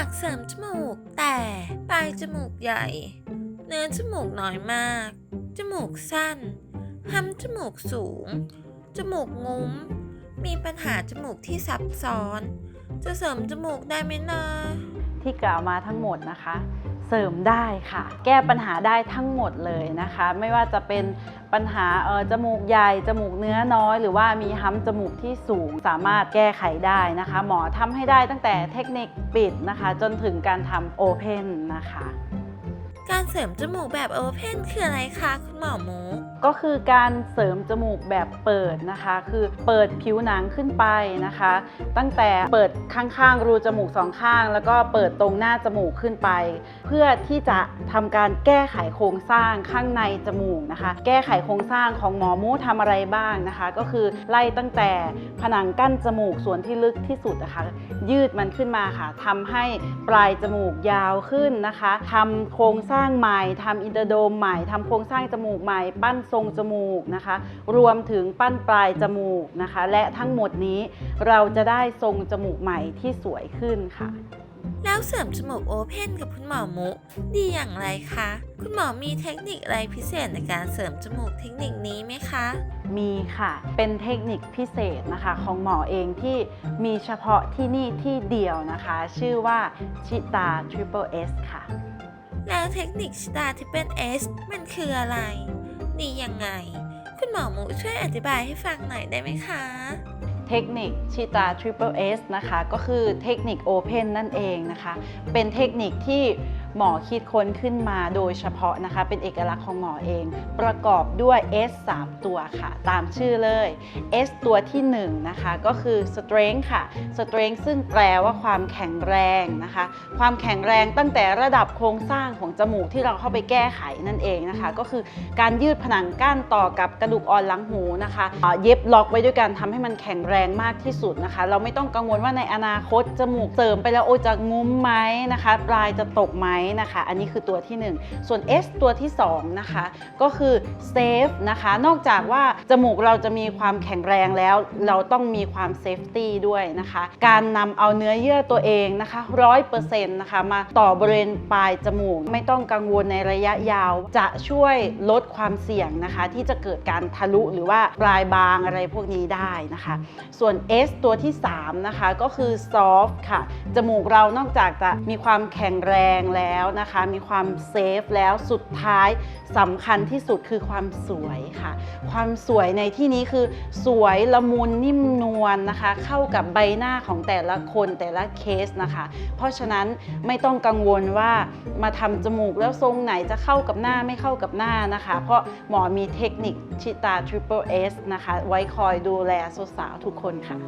ากเสริมจมูก แต่ปลายจมูกใหญ่ เนื้อจมูกน้อยมาก จมูกสั้นห้ำจมูกสูง จมูกงุ้ม มีปัญหาจมูกที่ซับซ้อน จะเสริมจมูกได้ไหมนะที่กล่าวมาทั้งหมดนะคะ เสริมได้ค่ะ แก้ปัญหาได้ทั้งหมดเลยนะคะ ไม่ว่าจะเป็นปัญหาเออจมูกใหญ่จมูกเนื้อน้อย หรือว่ามีห้ำจมูกที่สูงสามารถแก้ไขได้นะคะ หมอทำให้ได้ตั้งแต่เทคนิคปิดนะคะ จนถึงการทำโอเพนนะคะ การเสริมจมูกแบบโอเพนคืออะไรคะคุณหมอหมู ก็คือการเสริมจมูกแบบเปิดนะคะ คือเปิดผิวหนังขึ้นไปนะคะ ตั้งแต่เปิดข้างๆรูจมูกสองข้าง แล้วก็เปิดตรงหน้าจมูกขึ้นไป เพื่อที่จะทำการแก้ไขโครงสร้างข้างในจมูกนะคะ แก้ไขโครงสร้างของหมอมูทำอะไรบ้างนะคะ ก็คือไล่ตั้งแต่ผนังกั้นจมูกส่วนที่ลึกที่สุดนะคะยืดมันขึ้นมาค่ะทำให้ปลายจมูกยาวขึ้นนะคะทำโครงสร้างใหม่ทำอินเตอร์โดมใหม่ทำโครงสร้างจมูกใหม่ ปั้นทรงจมูกนะคะ รวมถึงปั้นปลายจมูกนะคะ และทั้งหมดนี้เราจะได้ทรงจมูกใหม่ที่สวยขึ้นค่ะแล้วเสริมจมูกโอเพนกับคุณหมอมุดีอย่างไรคะ คุณหมอมีเทคนิคอะไรพิเศษในการเสริมจมูกเทคนิคนี้ไหมคะ มีค่ะ เป็นเทคนิคพิเศษนะคะของหมอเองที่มีเฉพาะที่นี่ที่เดียวนะคะ ชื่อว่าชิตา Triple S ค่ะ แล้วเทคนิคสตาร์ที่เป็น S มันคืออะไร ดียังไง คุณหมอหมูช่วยอธิบายให้ฟังหน่อยได้ไหมคะ เทคนิคชิตา Triple S นะคะ ก็คือเทคนิค Open นั่นเองนะคะ เป็นเทคนิคที่ หมอคิดค้นขึ้นมาโดยเฉพาะนะคะ เป็นเอกลักษณ์ของหมอเอง ประกอบด้วย S 3 ตัวค่ะ ตามชื่อเลย S ตัวที่1นะคะก็คือ strength ค่ะ strength ซึ่งแปลว่าความแข็งแรงนะคะ ความแข็งแรงตั้งแต่ระดับโครงสร้างของจมูกที่เราเข้าไปแก้ไขนั่นเองนะคะ ก็คือการยืดผนังกั้นต่อกับกระดูกอ่อนหลังหูนะคะเย็บล็อกไว้ด้วยกันทำให้มันแข็งแรงมากที่สุดนะคะ เราไม่ต้องกังวลว่าในอนาคตจมูกเสริมไปแล้วโอจะงุ้มไหมนะคะ ปลายจะตกไหมนะคะ อันนี้คือตัวที่ 1 ส่วน S ตัวที่ 2 นะคะ ก็คือ safe นะคะ นอกจากว่าจมูกเราจะมีความแข็งแรงแล้ว เราต้องมีความ safety ด้วยนะคะ การนำเอาเนื้อเยื่อตัวเองนะคะ100%นะคะมาต่อบริเวณปลายจมูก ไม่ต้องกังวลในระยะยาว จะช่วยลดความเสี่ยงนะคะ ที่จะเกิดการทะลุหรือว่าปลายบางอะไรพวกนี้ได้นะคะ ส่วน S ตัวที่ 3 นะคะ ก็คือ soft ค่ะ จมูกเรานอกจากจะมีความแข็งแรงแล้วนะคะ มีความเซฟแล้วสุดท้ายสำคัญที่สุดคือความสวยค่ะ ความสวยในที่นี้คือ สวยละมุนนิ่มนวลนะคะ เข้ากับใบหน้าของแต่ละคนแต่ละเคสนะคะ เพราะฉะนั้นไม่ต้องกังวลว่ามาทำจมูกแล้วทรงไหนจะเข้ากับหน้าไม่เข้ากับหน้านะคะ เพราะหมอมีเทคนิคชิตา Triple S นะคะ ไว้คอยดูแลสาวๆทุกคนค่ะ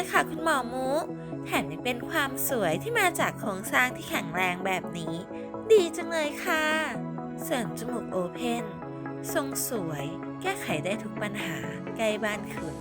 เลยค่ะคุณหมอมู แถมยังเป็นความสวยที่มาจากโครงสร้างที่แข็งแรงแบบนี้ ดีจังเลยค่ะ เสริมจมูกโอเพนทรงสวย แก้ไขได้ทุกปัญหาใกล้บ้านคุณ